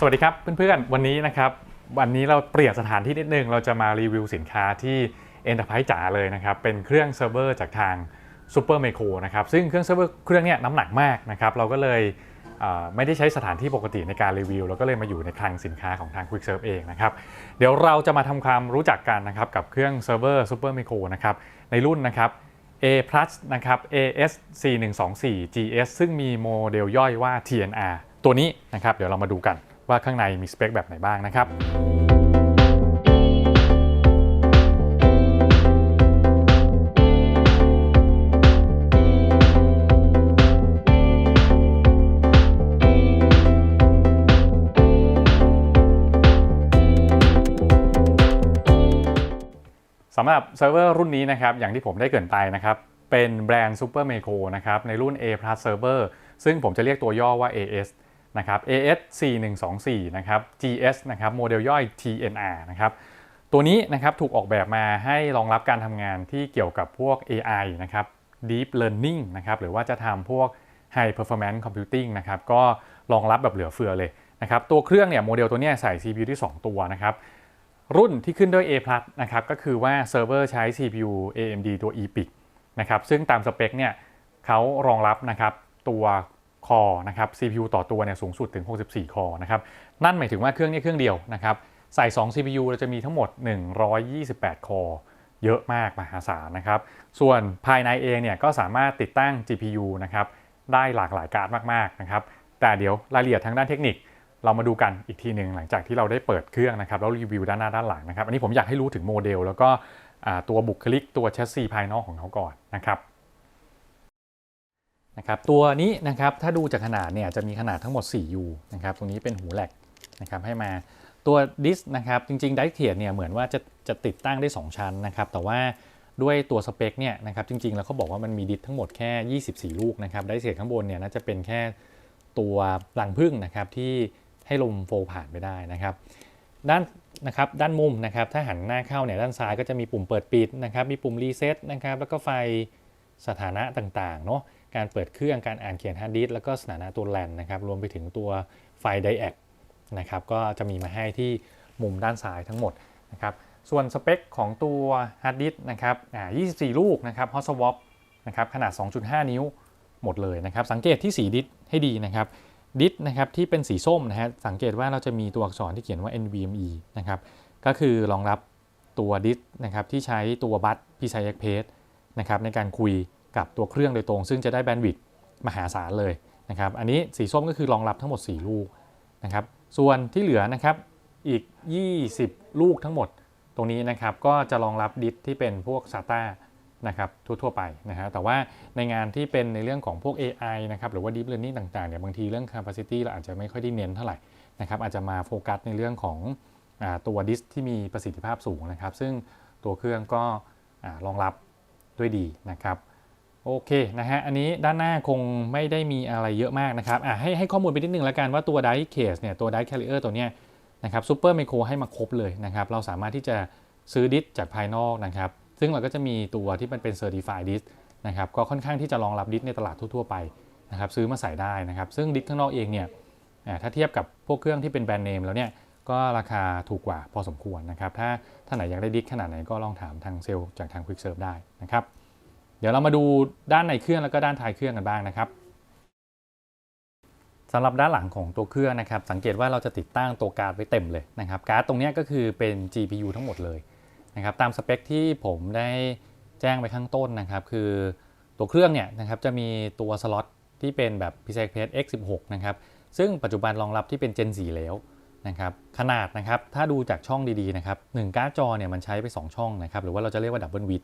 สวัสดีครับเพื่อนๆ วันนี้นะครับ วันนี้เราเปลี่ยนสถานที่นิดนึง เราจะมารีวิวสินค้าที่ Enterprise จ๋าเลยนะครับ เป็นเครื่องเซิร์ฟเวอร์จากทาง Super m i c r o นะครับ ซึ่งเครื่องเซิร์ฟเวอร์เครื่องนี้น้ำหนักมากนะครับ เราก็เลยเไม่ได้ใช้สถานที่ปกติในการรีวิว เราก็เลยมาอยู่ในคลังสินค้าของทาง Quick Serve เองนะครับ เดี๋ยวเราจะมาทำความรู้จักกันนะครับกับเครื่องเซิร์ฟเวอร์ Super m i c r o นะครับ ในรุ่นนะครับ A นะครับ AS 4124 GS ซึ่งมีโมเดลย่อยว่า TNR ตัวนี้นะครับ เดี๋ยวเรามาดูกัน ว่าข้างในมีสเปคแบบไหนบ้างนะครับสำหรับเซิร์ฟเวอร์รุ่นนี้นะครับอย่างที่ผมได้เกินไปนะครับเป็นแบรนด์ Super m i c r o นะครับในรุ่น A Plus Server ซึ่งผมจะเรียกตัวย่อว่า AS นะครับ AS 4124นะครับ GS นะครับโมเดลย่อย TNR นะครับตัวนี้นะครับถูกออกแบบมาให้รองรับการทำงานที่เกี่ยวกับพวก AI นะครับ Deep Learning นะครับหรือว่าจะทำพวก High Performance Computing นะครับก็รองรับแบบเหลือเฟือเลยนะครับตัวเครื่องเนี่ยโมเดลตัวนี้ใส่ CPU ที่ 2 ตัวนะครับรุ่นที่ขึ้นด้วย A+ นะครับก็คือว่าเซิร์ฟเวอร์ใช้ CPU AMD ตัว EPIC นะครับซึ่งตามสเปคเนี่ยเขารองรับนะครับตัว คอนะครับ CPU ต่อตัวเนี่ยสูงสุดถึง 64 คอนะครับ นั่นหมายถึงว่าเครื่องนี้เครื่องเดียวนะครับ ใส่ 2 CPU เราจะมีทั้งหมด 128 คอ เยอะมากมหาศาลนะครับ ส่วนภายในเองเนี่ยก็สามารถติดตั้ง GPU นะครับ ได้หลากหลายการ์ดมากๆนะครับ แต่เดี๋ยวรายละเอียดทางด้านเทคนิค เรามาดูกันอีกทีหนึ่งหลังจากที่เราได้เปิดเครื่องนะครับแล้วรีวิวด้านหน้าด้านหลังนะครับ อันนี้ผมอยากให้รู้ถึงโมเดล แล้วก็ตัวบุคลิกตัวแชสซีภายนอกของเขาก่อนนะครับ นะครับตัวนี้นะครับถ้าดูจากขนาดเนี่ยจะมีขนาดทั้งหมด 4U นะครับตรงนี้เป็นหูแหลกนะครับให้มาตัวดิสนะครับจริงๆไดเทียเนี่ยเหมือนว่าจะจะติดตั้งได้ 2 ชั้นนะครับแต่ว่าด้วยตัวสเปคเนี่ยนะครับจริงๆ แล้วเขาบอกว่ามันมีดิสทั้งหมดแค่ 24 ลูกนะครับไดเทียข้างบนเนี่ยน่าจะเป็นแค่ตัวรังพึ่งนะครับที่ให้ลมโฟลว์ผ่านไปได้นะครับด้านนะครับด้านมุมนะครับถ้าหันหน้าเข้าเนี่ยด้านซ้ายก็จะมีปุ่มเปิดปิดนะครับมีปุ่มรีเซ็ตนะครับแล้วก็ไฟสถานะต่างๆเนาะ การเปิดเครื่องการอ่านเขียนฮาร์ดดิสก์แล้วก็สถานะตัวแลนนะครับรวมไปถึงตัวไฟไดแอกนะครับก็จะมีมาให้ที่มุมด้านซ้ายทั้งหมดนะครับส่วนสเปคของตัวฮาร์ดดิสก์นะครับอ่า24 ลูกนะครับฮอตสวอปนะครับขนาด 2.5 นิ้วหมดเลยนะครับ สังเกตที่สีดิสให้ดีนะครับดิสนะครับที่เป็นสีส้มนะฮะสังเกตว่าเราจะมีตัวอักษรที่เขียนว่า NVMe นะครับก็คือรองรับตัวดิสนะครับที่ใช้ตัวบัต PCI Express นะครับในการคุย กับตัวเครื่องโดยตรง ซึ่งจะได้แบนด์วิดต์มหาศาลเลยนะครับ อันนี้สีส้มก็คือรองรับทั้งหมด 4 ลูกนะครับ ส่วนที่เหลือนะครับอีก 20 ลูกทั้งหมดตรงนี้นะครับก็จะรองรับดิสที่เป็นพวก SATA นะครับทั่วๆไปนะฮะแต่ว่าในงานที่เป็นในเรื่องของพวก AI นะครับหรือว่า Deep Learning ต่างๆเนี่ยบางทีเรื่อง capacity เราอาจจะไม่ค่อยได้เน้นเท่าไหร่นะครับอาจจะมาโฟกัสในเรื่องของอตัวดิสที่มีประสิทธิภาพสูงนะครับ ซึ่งตัวเครื่องก็อ่ารองรับด้วยดีนะครับ โอเคนะฮะ อันนี้ด้านหน้าคงไม่ได้มีอะไรเยอะมากนะครับอะให้ให้ข้อมูลไปนิดนึงแล้วกันว่าตัว die case เนี่ยตัว die carrier ตัวเนี้ยนะครับ super micro ให้มาครบเลยนะครับ เราสามารถที่จะซื้อดิสจากภายนอกนะครับ ซึ่งเราก็จะมีตัวที่มันเป็น Certified Disk นะครับก็ค่อนข้างที่จะรองรับดิสในตลาดทั่วๆไปนะครับซื้อมาใส่ได้นะครับ ซึ่งดิสข้างนอกเองเนี่ยถ้าเทียบกับพวกเครื่องที่เป็นแบรนด์เนมแล้วเนี่ยก็ราคาถูกกว่าพอสมควรนะครับถ้าถ้านไหนอยากได้ดิสขนาดไหนก็ลองถามทางเซลล์จากทาง Quick Serve ได้นะครับ เดี๋ยวเรามาดูด้านในเครื่องแล้วก็ด้านท้ายเครื่องกันบ้างนะครับสำหรับด้านหลังของตัวเครื่องนะครับ สังเกตว่าเราจะติดตั้งตัวการ์ดไว้เต็มเลยนะครับ การ์ดตรงนี้ก็คือเป็น GPU ทั้งหมดเลยนะครับ ตามสเปคที่ผมได้แจ้งไปข้างต้นนะครับ คือตัวเครื่องเนี่ยนะครับจะมีตัวสล็อตที่เป็นแบบ PCI Express X16 นะครับ ซึ่งปัจจุบันรองรับที่เป็น Gen 4 แล้วนะครับ ขนาดนะครับ ถ้าดูจากช่องดีๆนะครับหนึ่งการ์ดจอเนี่ยมันใช้ไป 2 ช่องนะครับ หรือว่าเราจะเรียกว่าดับเบิลวิด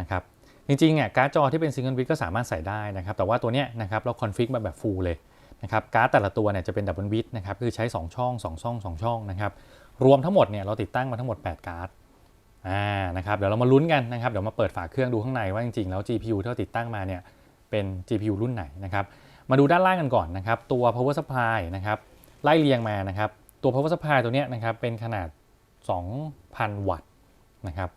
นะครับ จริงๆอะการ์ดจอที่เป็นซิงเกิลวิดก็สามารถใส่ได้นะครับ แต่ว่าตัวเนี้ยนะครับเราคอนฟิกมาแบบฟูลเลยนะครับการ์ดแต่ละตัวเนี่ยจะเป็นดับเบิลวิดนะครับคือใช้ 2 ช่อง 2 ช่อง 2 ช่องนะครับรวมทั้งหมดเนี่ยเราติดตั้งมาทั้งหมด 8 การ์ดอ่านะครับเดี๋ยวเรามาลุ้นกันนะครับเดี๋ยวมาเปิดฝาเครื่องดูข้างในว่าจริงๆแล้ว GPU ที่เราติดตั้งมาเนี่ยเป็น GPU รุ่นไหนนะครับมาดูด้านล่างกันก่อนนะครับตัว power supply นะครับไล่เรียงมานะครับตัว power supply ตัวเนี้ยนะครับเป็นขนาด 2,000 วัตต์นะครับ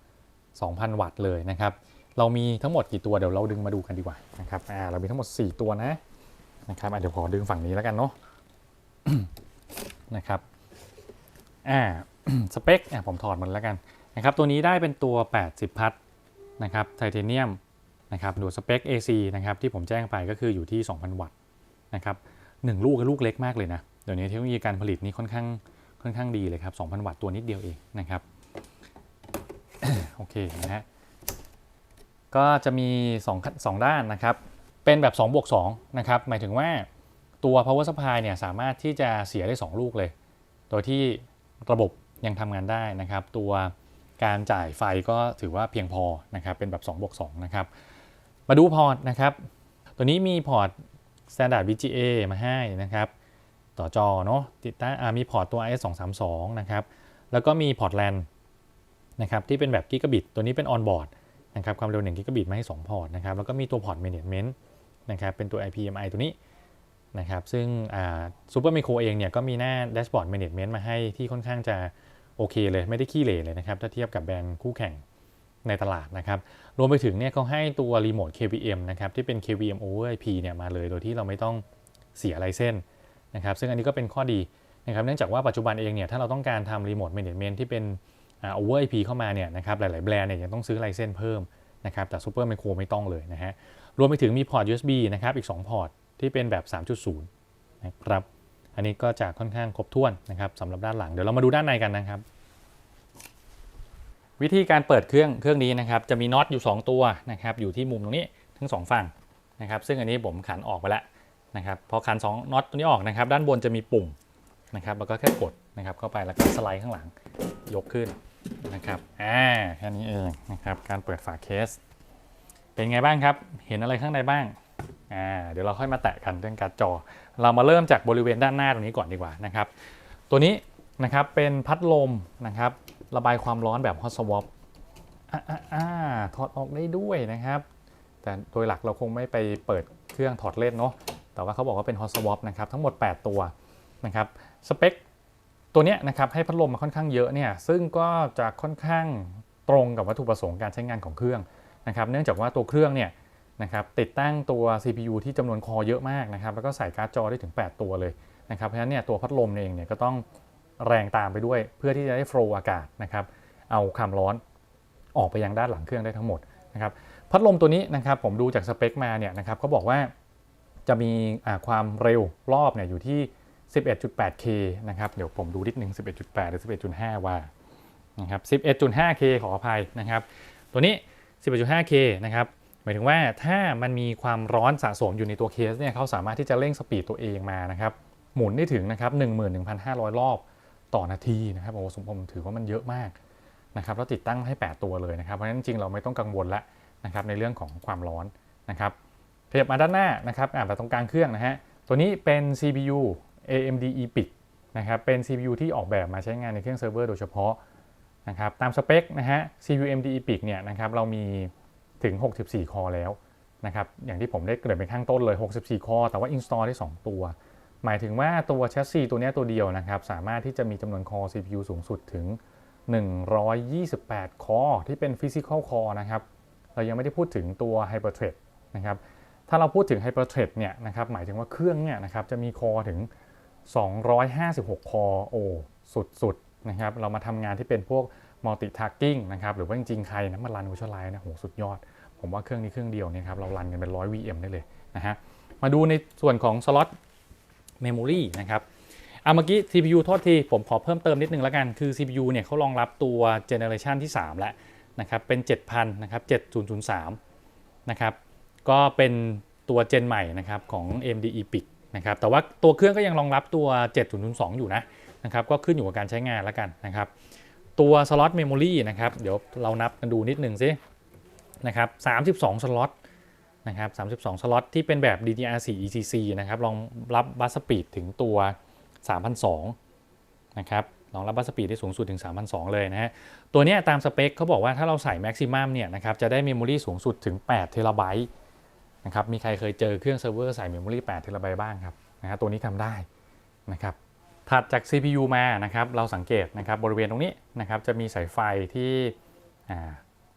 2,000 วัตต์เลยนะครับ เรามีทั้งหมดกี่ตัวเดี๋ยวเราดึงมาดูกันดีกว่านะครับอ่าเรามีทั้งหมด 4 ตัวนะนะครับเดี๋ยวขอดึงฝั่งนี้แล้วกันเนาะนะครับอ่าสเปคอะผมถอดมันแล้วกันนะครับตัวนี้ได้เป็นตัว 80 พัทนะครับไทเทเนียมนะครับดูสเปค AC นะครับที่ผมแจ้งไปก็คืออยู่ที่ 2,000 วัตต์นะครับหนึ่งลูกก็ลูกเล็กมากเลยนะเดี๋ยวนี้เทคโนโลยีการผลิตนี่ค่อนข้างค่อนข้างดีเลยครับ 2,000 วัตต์ตัวนิดเดียวเองนะครับโอเคนะฮะ ก็จะมี2 2ด้านนะครับ เป็นแบบ2บวก2นะครับ หมายถึงว่าตัว power supply เนี่ยสามารถที่จะเสียได้ 2 ลูกเลย โดยที่ระบบยังทำงานได้นะครับ ตัวการจ่ายไฟก็ถือว่าเพียงพอนะครับ เป็นแบบ2บวก2นะครับ มาดูพอร์ตนะครับ ตัวนี้มีพอร์ต standard VGA มาให้นะครับ ต่อจอเนาะติดตั้งมีพอร์ตตัว IS 2 3 2นะครับ แล้วก็มีพอร์ต LAN นะครับที่เป็นแบบกิกะบิต ตัวนี้เป็น on board น นะครับความเร็ว1กิกะบิตมาให้ 2 พอร์ตนะครับแล้วก็มีตัวพอร์ต management นะครับเป็นตัว IPMI ตัวนี้นะครับซึ่งซูเปอร์ไมโครเองเนี่ยก็มีหน้า dashboard management มาให้ที่ค่อนข้างจะโอเคเลยไม่ได้ขี้เหร่เลยนะครับถ้าเทียบกับแบรนด์คู่แข่งในตลาดนะครับรวมไปถึงเนี่ยเขาให้ตัวรีโมท KVM นะครับที่เป็น KVM over IP เนี่ยมาเลยโดยที่เราไม่ต้องเสียไลเส้นนะครับซึ่งอันนี้ก็เป็นข้อดีนะครับเนื่องจากว่าปัจจุบันเองเนี่ยถ้าเราต้องการทำรีโมท management ที่เป็น ร์ไอพีเข้ามาเนี่ยนะครับหลายๆแบรนด์เนี่ยยังต้องซื้อไลเซนส์เพิ่มนะครับแต่ซูเปอร์ไมโครไม่ต้องเลยนะฮะรวมไปถึงมีพอร์ต USB นะครับอีก 2 พอร์ตที่เป็นแบบ 3.0 นะครับอันนี้ก็จะค่อนข้างครบถ้วนนะครับสำหรับด้านหลังเดี๋ยวเรามาดูด้านในกันนะครับ วิธีการเปิดเครื่องเครื่องนี้นะครับจะมีน็อตอยู่ 2 ตัวนะครับอยู่ที่มุมตรงนี้ทั้งสองฝั่งนะครับซึ่งอันนี้ผมขันออกไปแล้วนะครับพอขัน2น็อตตัวนี้ออกนะครับด้านบนจะมีปุ่มนะครับแล้วก็แค่กดนะครับเข้าไปแล้วก็สไลด์ข้างหลังยกขึ้น นะครับอ่าแค่นี้เองนะครับการเปิดฝาเคส เป็นไงบ้างครับ เห็นอะไรข้างในบ้างอ่าเดี๋ยวเราค่อยมาแตะกันเรื่องการจอ เรามาเริ่มจากบริเวณด้านหน้าตรงนี้ก่อนดีกว่านะครับ ตัวนี้นะครับเป็นพัดลมนะครับระบายความร้อนแบบ hot swap อ่าอ่าถอดออกได้ด้วยนะครับ แต่โดยหลักเราคงไม่ไปเปิดเครื่องถอดเล่นเนาะแต่ว่าเขาบอกว่าเป็น hot swap นะครับทั้งหมด 8 ตัวนะครับสเปค ตัวเนี้ยนะครับให้พัดลมมาค่อนข้างเยอะเนี่ยซึ่งก็จะค่อนข้างตรงกับวัตถุประสงค์การใช้งานของเครื่องนะครับเนื่องจากว่าตัวเครื่องเนี่ยนะครับติดตั้งตัว CPU ที่จำนวนคอเยอะมากนะครับแล้วก็ใส่การ์ดจอได้ถึง 8 ตัวเลยนะครับเพราะฉะนั้นเนี่ยตัวพัดลมเองเนี่ยก็ต้องแรงตามไปด้วย เพื่อที่จะได้โฟล์อากาศนะครับเอาความร้อนออกไปยังด้านหลังเครื่องได้ทั้งหมดนะครับพัดลมตัวนี้นะครับผมดูจากสเปคมาเนี่ยนะครับเขาบอกว่าจะมีความเร็วรอบเนี่ยอยู่ที่ 11.8K นะครับ เดี๋ยวผมดูนิดนึง 11.8 หรือ 11.5 ว่านะครับ 11.5K ขออภัยนะครับ ตัวนี้ 11.5K นะครับ หมายถึงว่าถ้ามันมีความร้อนสะสมอยู่ในตัวเคสเนี่ยเขาสามารถที่จะเร่งสปีดตัวเองมานะครับ หมุนได้ถึงนะครับ 11,500 รอบต่อนาทีนะครับ โอ้สมผมถือว่ามันเยอะมากนะครับ แล้วติดตั้งให้ 8 ตัวเลยนะครับ เพราะฉะนั้นจริงเราไม่ต้องกังวลละนะครับในเรื่องของความร้อนนะครับขยับมาด้านหน้านะครับอ่าแบบตรงกลางเครื่องนะฮะ ตัวนี้เป็น CPU AMD EPIC นะครับเป็น CPU ที่ออกแบบมาใช้งานในเครื่องเซิร์ฟเวอร์โดยเฉพาะนะครับตามสเปคนะฮะ CPU AMD EPIC เนี่ยนะครับเรามีถึง 64 คอแล้วนะครับอย่างที่ผมได้เกริ่นไปข้างต้นเลย 64 คอแต่ว่า install ได้ 2 ตัว หมายถึงว่าตัวแชสซีตัวนี้ตัวเดียวนะครับสามารถที่จะมีจำนวนคอ CPU สูงสุดถึง 128 คอที่เป็น physical core นะครับเรายังไม่ได้พูดถึงตัว hyperthread นะครับถ้าเราพูดถึง hyperthread เนี่ยนะครับหมายถึงว่าเครื่องเนี่ยนะครับจะมีคอถึง 256 คอโอ้สุดๆนะครับเรามาทำงานที่เป็นพวก multi tasking นะครับหรือว่าจริงๆ ใครนะมารัน virtualize นะโหสุดยอด ผมว่าเครื่องนี้เครื่องเดียวเนี่ยครับเรารันกันเป็น100 VM ได้เลยนะฮะมาดูในส่วนของ slot memory นะครับอะเมื่อกี้ CPU โทษที ผมขอเพิ่มเติมนิดนึงแล้วกัน คือ CPU เนี่ยเขารองรับตัว generation ที่ 3 แล้วนะครับ เป็น 7,000 นะครับ 7003 นะครับ ก็เป็นตัวเจนใหม่นะครับของ AMD EPIC นะครับแต่ว่าตัวเครื่องก็ยังรองรับตัว7.02 อยู่นะนะครับก็ขึ้นอยู่กับการใช้งานแล้วกันนะครับตัวสล็อตเมมโมรีนะครับเดี๋ยวเรานับกันดูนิดหนึ่งสินะครับ32 สล็อตนะครับ32 สล็อตที่เป็นแบบ DDR4 ECC นะครับรองรับบัสสปีดถึงตัว3,002นะครับรองรับบัสสปีดได้สูงสุดถึง 3,002 เลยนะฮะ ตัวนี้ตามสเปคเขาบอกว่าถ้าเราใส่แม็กซิมัมเนี่ยนะครับจะได้เมมโมรีสูงสุดถึง8เทราไบต์ นะครับมีใครเคยเจอเครื่องเซิร์ฟเวอร์ใส่เมมโมรี่8เทราไบต์บ้างครับนะฮะตัวนี้ทำได้นะครับถัดจาก CPU มานะครับเราสังเกตนะครับบริเวณตรงนี้นะครับจะมีสายไฟที่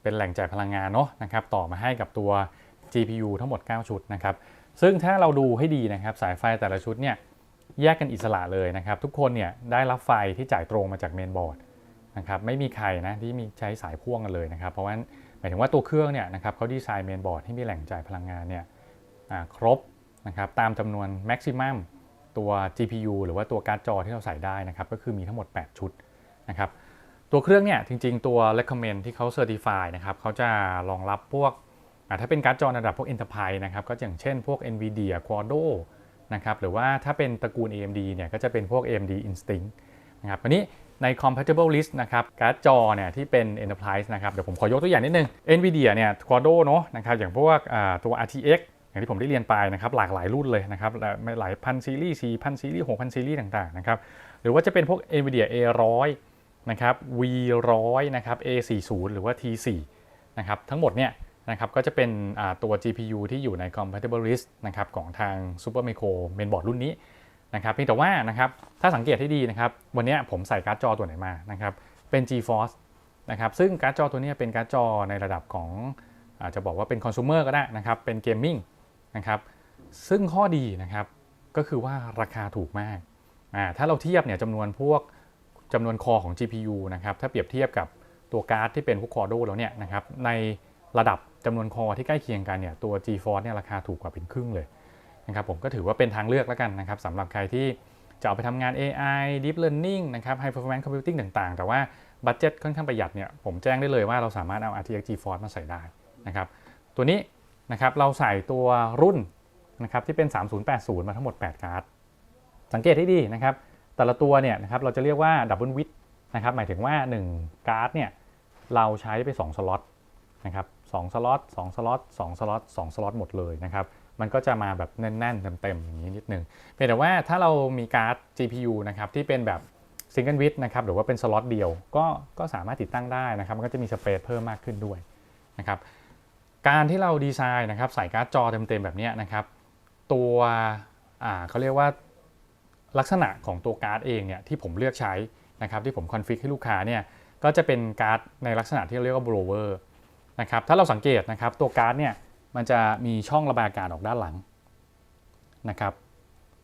เป็นแหล่งจ่ายพลังงานเนาะนะครับต่อมาให้กับตัว GPU ทั้งหมด 9 ชุดนะครับซึ่งถ้าเราดูให้ดีนะครับสายไฟแต่ละชุดเนี่ยแยกกันอิสระเลยนะครับ ทุกคนเนี่ยได้รับไฟที่จ่ายตรงมาจากเมนบอร์ดนะครับไม่มีใครนะที่มีใช้สายพ่วงกันเลยนะครับ เพราะว่าายถึงว่าตัวเครื่องเนี่ยนะครับเขาดีไซน์เมนบอร์ดให้มีแหล่งจ่ายพลังงานเนี่ยครบนะครับตามจำนวนแม็กซิมัมตัว GPU หรือว่าตัวการ์ดจอที่เราใส่ได้นะครับก็คือมีทั้งหมด 8 ชุดนะครับตัวเครื่องเนี่ยจริงๆตัว recommend ที่เขา certify นะครับเขาจะรองรับพวกถ้าเป็นการ์ดจอระดับพวก enterprise นะครับก็อย่างเช่นพวก NVIDIA Quadro นะครับหรือว่าถ้าเป็นตระกูล AMD เนี่ยก็จะเป็นพวก AMD Instinct นะครับวันนี้ ใน compatible list นะครับการ์ดจอเนี่ยที่เป็น enterprise นะครับเดี๋ยวผมขอยกตัวอย่างนิดนึง NVIDIA เนี่ย Quadro เนอะนะครับอย่างพวกตัว RTX อย่างที่ผมได้เรียนไปนะครับหลากหลายรุ่นเลยนะครับหลายพันซีรีส์4,000ซีรีส์6,000ซีรีส์ต่างๆนะครับหรือว่าจะเป็นพวก NVIDIA A100 นะครับ V100 นะครับ A40 หรือว่า T4 นะครับทั้งหมดเนี่ยนะครับก็จะเป็นตัว GPU ที่อยู่ใน compatible list นะครับของทาง Supermicro mainboard รุ่นนี้ นะครับเพียงแต่ว่านะครับถ้าสังเกตให้ดีนะครับวันนี้ผมใส่การ์ดจอตัวไหนมานะครับเป็น GeForce นะครับซึ่งการ์ดจอตัวนี้เป็นการ์ดจอในระดับของอาจจะบอกว่าเป็น consumer ก็ได้นะครับเป็น gaming นะครับซึ่งข้อดีนะครับก็คือว่าราคาถูกมากอ่าถ้าเราเทียบเนี่ยจำนวนพวกจำนวนคอของ GPU นะครับถ้าเปรียบเทียบกับตัวการ์ดที่เป็นพวกคอร์โดแล้วเนี่ยนะครับในระดับจำนวนคอที่ใกล้เคียงกันเนี่ยตัว GeForce เนี่ยราคาถูกกว่าเป็นครึ่งเลย นะครับผมก็ถือว่าเป็นทางเลือกแล้วกันนะครับสำหรับใครที่จะเอาไปทำงาน AI Deep Learning นะครับ High Performance Computing ต่างๆ แต่ว่าบัตเจ็ตค่อนข้างประหยัดเนี่ยผมแจ้งได้เลยว่าเราสามารถเอา RTX GeForce มาใส่ได้นะครับตัวนี้นะครับเราใส่ตัวรุ่นนะครับที่เป็น 3080 มาทั้งหมด 8 การ์ด สังเกตให้ดีนะครับแต่ละตัวเนี่ยนะครับเราจะเรียกว่าดับเบิลวิดนะครับหมายถึงว่า 1 การ์ดเนี่ยเราใช้ไป 2 สล็อตนะครับ 2สล็อต2สล็อต2สล็อต2สล็อตหมดเลยนะครับมันก็จะมาแบบแน่น ๆ เต็มๆอย่างนี้นิดนึงเพียงแต่ว่าถ้าเรามีการ์ด GPU นะครับที่เป็นแบบซิงเกิลวิดนะครับหรือว่าเป็นสล็อตเดียวก็ก็สามารถติดตั้งได้นะครับมันก็จะมีสเปซเพิ่มมากขึ้นด้วยนะครับการที่เราดีไซน์นะครับใส่การ์ดจอเต็มๆแบบนี้นะครับตัวเขาเรียกว่าลักษณะของตัวการ์ดเองเนี่ยที่ผมเลือกใช้นะครับที่ผมคอนฟิกให้ลูกค้าเนี่ยก็จะเป็นการ์ดในลักษณะที่เรียกว่า blower นะครับถ้าเราสังเกตนะครับตัวการ์ดเนี่ยมันจะมีช่องระบายอากาศออกด้านหลังนะครับ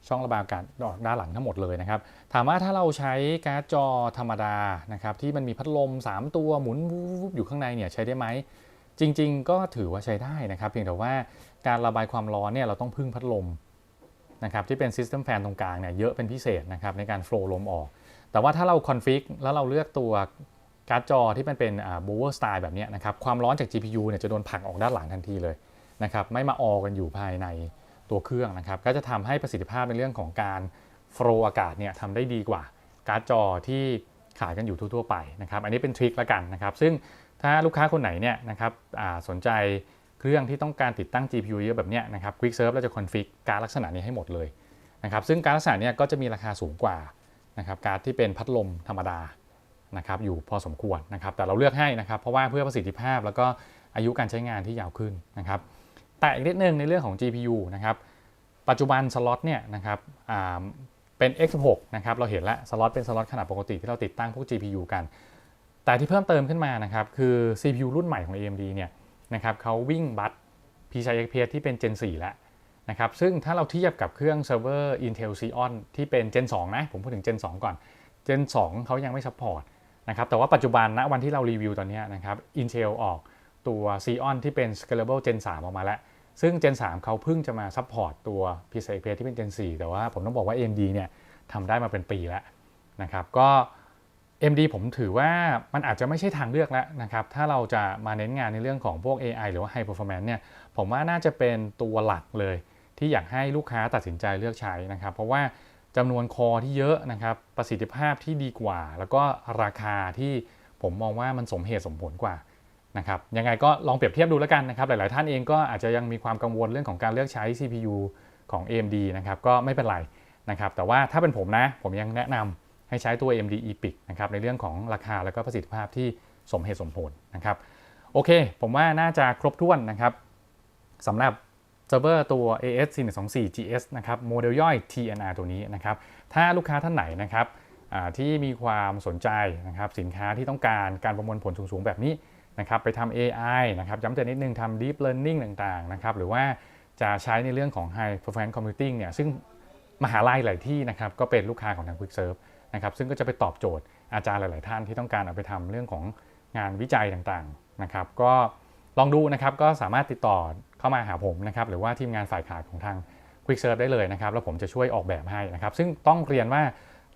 ช่องระบายอากาศออกด้านหลังทั้งหมดเลยนะครับถามว่าถ้าเราใช้การ์ดจอธรรมดานะครับที่มันมีพัดลม 3 ตัวหมุนวูบๆอยู่ข้างในเนี่ยใช้ได้ไหมจริง ๆ ก็ถือว่าใช้ได้นะครับเพียงแต่ว่าการระบายความร้อนเนี่ยเราต้องพึ่งพัดลมนะครับที่เป็น System Fan ตรงกลางเนี่ยเยอะเป็นพิเศษนะครับในการโฟล์ลมออก แต่ว่าถ้าเราคอนฟิกแล้วเราเลือกตัว การ์ดจอที่มันเป็นอ่า blower style แบบนี้นะครับความร้อนจาก GPU เนี่ยจะโดนผลักออกด้านหลังทันทีเลยนะครับไม่มาออกันอยู่ภายในตัวเครื่องนะครับก็จะทำให้ประสิทธิภาพในเรื่องของการโฟล์อากาศเนี่ยทำได้ดีกว่าการ์ดจอที่ขายกันอยู่ทั่วๆไปนะครับอันนี้เป็นทริคละกันนะครับซึ่งถ้าลูกค้าคนไหนเนี่ยนะครับสนใจเครื่องที่ต้องการติดตั้ง GPU เยอะแบบนี้นะครับ Quick Serve เราจะคอนฟิกการลักษณะนี้ให้หมดเลยนะครับซึ่งการลักษณะนี้ก็จะมีราคาสูงกว่านะครับการดที่เป็นพัดลมธรรมดา นะครับอยู่พอสมควรนะครับแต่เราเลือกให้นะครับเพราะว่าเพื่อประสิทธิภาพแล้วก็อายุการใช้งานที่ยาวขึ้นนะครับแต่อีกนิดนึงในเรื่องของ GPU นะครับปัจจุบันสล็อตเนี่ยนะครับเป็น X16 นะครับเราเห็นแล้วสล็อตเป็นสล็อตขนาดปกติที่เราติดตั้งพวก GPU กัน แต่ที่เพิ่มเติมขึ้นมานะครับคือ CPU รุ่นใหม่ของ AMD เนี่ยนะครับเขาวิ่งบัต PCI Express ที่เป็น Gen 4 แล้วนะครับซึ่งถ้าเราเทียบกับเครื่องเซิร์ฟเวอร์ Intel Xeon ที่เป็น Gen 2 นะ ผมพูดถึง Gen 2 ก่อน Gen 2เขายังไม่ซัพพอร์ต นะครับแต่ว่าปัจจุบันณวันที่เรารีวิวตอนนี้นะครับ Intel ออกตัว Xeon ที่เป็น Scalable Gen 3 ออกมาแล้ว ซึ่ง Gen 3 เขาเพิ่งจะมาซัพพอร์ตตัว PCI Express ที่เป็น Gen 4 แต่ว่าผมต้องบอกว่า AMD เนี่ยทำได้มาเป็นปีแล้วนะครับก็ MD ผมถือว่ามันอาจจะไม่ใช่ทางเลือกแล้วนะครับ ถ้าเราจะมาเน้นงานในเรื่องของพวก AI หรือว่า High Performance เนี่ยผมว่าน่าจะเป็นตัวหลักเลยที่อยากให้ลูกค้าตัดสินใจเลือกใช้นะครับ เพราะว่า จำนวนคอที่เยอะนะครับ ประสิทธิภาพที่ดีกว่า แล้วก็ราคาที่ผมมองว่ามันสมเหตุสมผลกว่านะครับยังไงก็ลองเปรียบเทียบดูแล้วกันนะครับ หลาย ๆ ท่านเองก็อาจจะยังมีความกังวลเรื่องของการเลือกใช้ CPU ของ AMD นะครับก็ไม่เป็นไรนะครับแต่ว่าถ้าเป็นผมนะ ผมยังแนะนำให้ใช้ตัว AMD EPIC นะครับในเรื่องของราคาและก็ประสิทธิภาพที่สมเหตุสมผลนะครับโอเค ผมว่าน่าจะครบถ้วนนะครับสำหรับ เซิร์ฟเวอร์ตัว AS 424 GS นะครับโมเดลย่อย TNR ตัวนี้นะครับ ถ้าลูกค้าท่านไหนนะครับที่มีความสนใจนะครับสินค้าที่ต้องการการประมวลผลสูง ๆ แบบนี้นะครับไปทำ AI นะครับย้ำเตือนนิดนึงทำ Deep Learning ต่างๆนะครับหรือว่าจะใช้ในเรื่องของ High Performance Computing เนี่ยซึ่งมหาลัยหลายที่นะครับก็เป็นลูกค้าของทาง Quick Serve นะครับซึ่งก็จะไปตอบโจทย์อาจารย์หลาย ๆ ท่านที่ต้องการเอาไปทำเรื่องของงานวิจัยต่างๆนะครับก็ลองดูนะครับก็สามารถติดต่อ เข้ามาหาผมนะครับหรือว่าทีมงานฝ่ายขายของทาง Quick Serve ได้เลยนะครับแล้วผมจะช่วยออกแบบให้นะครับซึ่งต้องเรียนว่า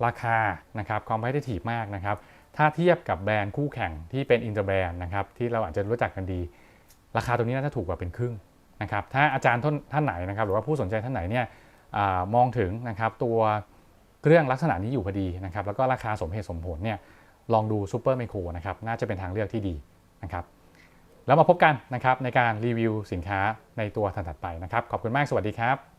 ราคานะครับ competitive มากนะครับถ้าเทียบกับแบรนด์คู่แข่งที่เป็นอินเตอร์แบรนด์นะครับที่เราอาจจะรู้จักกันดี ราคาตรงนี้น่าจะถูกกว่าเป็นครึ่งนะครับถ้าอาจารย์ท่านไหนนะครับหรือว่าผู้สนใจท่านไหนเนี่ยอมองถึงนะครับตัวเครื่องลักษณะนี้อยู่พอดีนะครับแล้วก็ราคาสมเหตุสมผลเนี่ยลองดูซูเปอร์ไมโครนะครับน่าจะเป็นทางเลือกที่ดีนะครับ แล้วมาพบกันนะครับในการรีวิวสินค้าในตัวถัดไปนะครับ ขอบคุณมากสวัสดีครับ